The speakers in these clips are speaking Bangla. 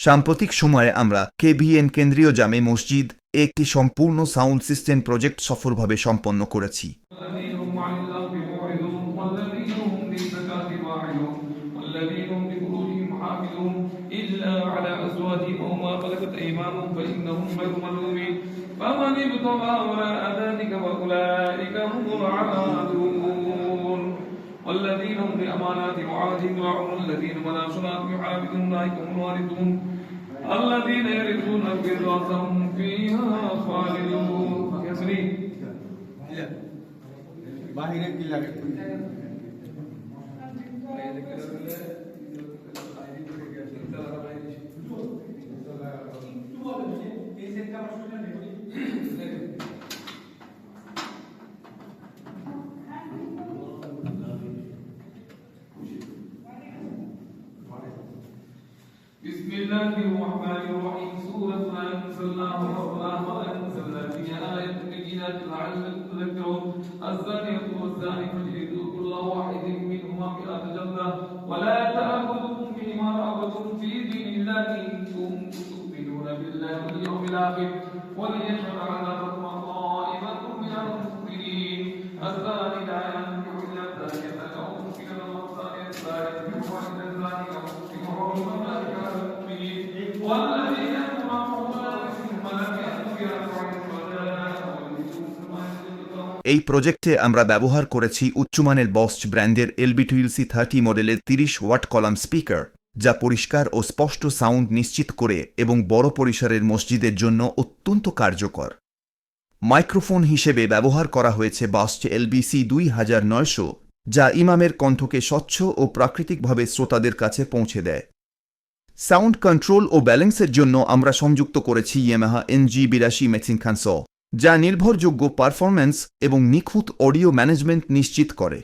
সাম্প্রতিক সময়ে আমরা কেবিএন কেন্দ্রীয় জামে মসজিদ একটি সম্পূর্ণ সাউন্ড সিস্টেম প্রজেক্ট সফলভাবে সম্পন্ন করেছি الذين هم عن اللغو معرضون والذين هم للزكاة فاعلون والذين هم لفروجهم حافظون إلا على أزواجهم أو ما ملكت أيمانهم فإنهم غير ملومين فمن ابتغى وراء ذلك فأولئك هم العادون والذين هم لأمانات وعهدهم راعون الذين هم على صلاتهم يحافظون أولئك هم الوارثون الذين يرثون الفردوس هم فيها خالدون يسرين বাহিরে কি লাগে بسم الله الرحمن الرحيم. سورة أنزلناها وفرناها وأنزلنا فيها آية بينات لعلكم تذكرون. الزانية والزاني فاجلدوا كل واحد منهما مئة جلدة. ولا تأخذكم بما رأفتم في دين الله إن كنتم تؤمنون بالله واليوم الآخر. وليشهد عذابكم طائفة এই প্রজেক্টে আমরা ব্যবহার করেছি উচ্চমানের বস্ট ব্র্যান্ডের এলবি টুইলসি থার্টি মডেলের তিরিশ ওয়াট কলাম স্পিকার, যা পরিষ্কার ও স্পষ্ট সাউন্ড নিশ্চিত করে এবং বড় পরিসরের মসজিদের জন্য অত্যন্ত কার্যকর। মাইক্রোফোন হিসেবে ব্যবহার করা হয়েছে বাস্ট এলবিসি দুই হাজার নয়শো, যা ইমামের কণ্ঠকে স্বচ্ছ ও প্রাকৃতিকভাবে শ্রোতাদের কাছে পৌঁছে দেয়। সাউন্ড কন্ট্রোল ও ব্যালেন্সের জন্য আমরা সংযুক্ত করেছি ইয়ামাহা এনজি বিরাশি মেথিন খানস যা নির্ভরযোগ্য পারফরম্যান্স এবং নিখুঁত অডিও ম্যানেজমেন্ট নিশ্চিত করে।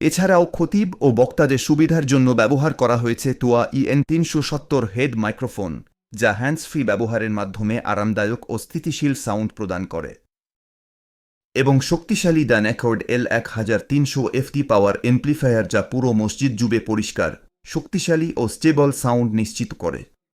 এছাড়াও খতিব ও বক্তাদের সুবিধার জন্য ব্যবহার করা হয়েছে তোয়া ইএন তিনশো সত্তর হেড মাইক্রোফোন, যা হ্যান্ডস ফ্রি ব্যবহারের মাধ্যমে আরামদায়ক ও স্থিতিশীল সাউন্ড প্রদান করে। এবং শক্তিশালী দ্যান অ্যাকর্ড এল এক হাজার তিনশো এফটি পাওয়ার এমপ্লিফায়ার যা পুরো মসজিদ জুবে পরিষ্কার। শক্তিশালী ও স্টেবল সাউন্ড নিশ্চিত করে।